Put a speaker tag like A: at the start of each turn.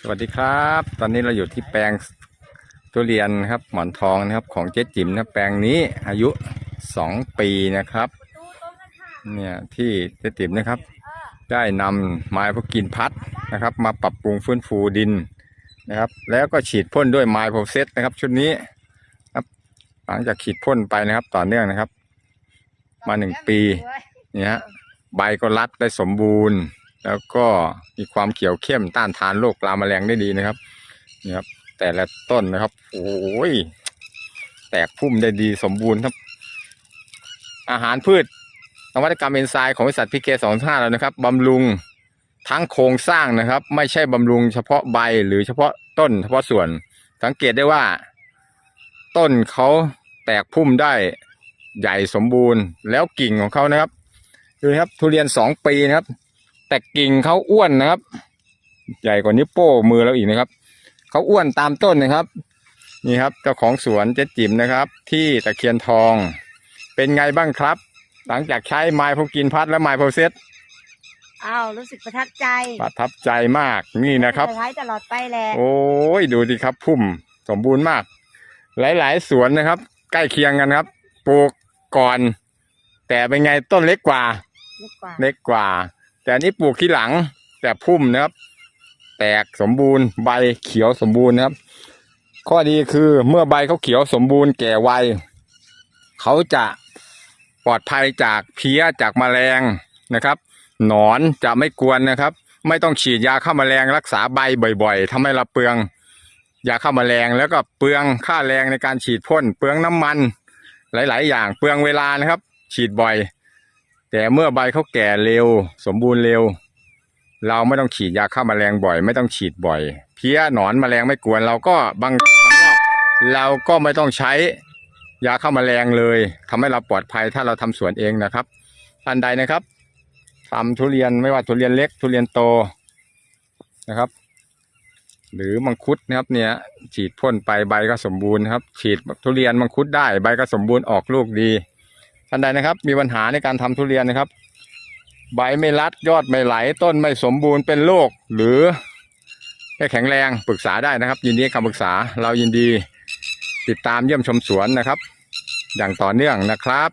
A: สวัสดีครับ ตอนนี้เราอยู่ที่แปลงทุเรียนครับหมอนทองนะครับ ของเจ๊จิ๋มนะแปลงนี้อายุสองปีนะครับ เนี่ยที่เจ๊จิ๋มนะครับ ได้นำไม้พวกกินพัดนะครับ มาปรับปรุงฟื้นฟูดินนะครับ แล้วก็ฉีดพ่นด้วยไม้โพเซตนะครับ ชุดนี้ครับ หลังจากฉีดพ่นไปนะครับ ต่อเนื่องนะครับ มาหนึ่งปีเนี่ยใบก็รัดได้สมบูรณ์ แล้วก็มีความเขียวเข้มต้านทานโรคราแมลงได้ดีนะครับนี่ครับ แต่ละต้นนะครับ โอ้ยแตกพุ่มได้ดีสมบูรณ์ครับ อาหารพืชนวัตกรรมเอนไซม์ของบริษัทพีเคสองห้าแล้วนะครับบำรุงทั้งโครงสร้างนะครับ ไม่ใช่บำรุงเฉพาะใบหรือเฉพาะต้นเฉพาะส่วน สังเกตได้ว่า ต้นเขาแตกพุ่มได้ใหญ่สมบูรณ์ แล้วกิ่งของเขานะครับดูนะครับทุเรียนสองปีนะครับ แต่กิ่งเขาอ้วนนะครับ ใหญ่กว่านิ้วโป้มือเราอีกนะครับเขาอ้วนตามต้นนะครับ นี่ครับเจ้าของสวนเจ๊จิ๋มนะครับ ที่ตะเคียนทอง เป็นไงบ้างครับ หลังจากใช้ไม้พกกินพัดและไม้โพเซต
B: อ้าวรู้สึกประทับใจ
A: ประทับใจมากนี่นะครับ
B: ใช้ตลอดไปแหละ
A: โอ้ยดูดิครับพุ่มสมบูรณ์มาก หลายๆ สวนนะครับ ใกล้เคียงกันครับปลูกก่อน แต่เป็นไงต้นเล็กกว่า
B: เล็กกว่า
A: เล็กกว่า แต่อันนี้ปลูกที่หลัง แต่พุ่มนะครับ แตกสมบูรณ์ใบเขียวสมบูรณ์นะครับ ข้อดีคือเมื่อใบเขาเขียวสมบูรณ์แก่วัยเขาจะปลอดภัยจากเพี้ยจากแมลงนะครับ หนอนจะไม่กวนนะครับ ไม่ต้องฉีดยาฆ่าแมลงรักษาใบบ่อยๆทำให้เราเปลืองยาฆ่าแมลงแล้วก็เปลืองค่าแรงในการฉีดพ่น เปลืองน้ำมันหลาย ๆ อย่างเปลืองเวลานะครับ ฉีดบ่อย แต่เมื่อใบเขาแก่เร็ว สมบูรณ์เร็ว เราไม่ต้องฉีดยาฆ่าแมลงบ่อย ไม่ต้องฉีดบ่อย เพี้ยหนอนแมลงไม่กวน เราก็บางบางรอบเราก็ไม่ต้องใช้ยาฆ่าแมลงเลยทำให้เราปลอดภัยถ้าเราทำสวนเองนะครับท่านใดนะครับทำทุเรียนไม่ว่าทุเรียนเล็ก ทุเรียนโตนะครับ หรือมังคุดนะครับ เนี่ย ฉีดพ่นไปใบก็สมบูรณ์ครับ ฉีดทุเรียนมังคุดได้ใบก็สมบูรณ์ออกลูกดี ท่านใดนะครับ มีปัญหาในการทำทุเรียนนะครับ ใบไม่รัดยอดไม่ไหล ต้นไม่สมบูรณ์เป็นโรคหรือไม่แข็งแรงปรึกษาได้นะครับ ยินดีคำปรึกษาเรายินดีติดตามเยี่ยมชมสวนนะครับ อย่างต่อเนื่องนะครับ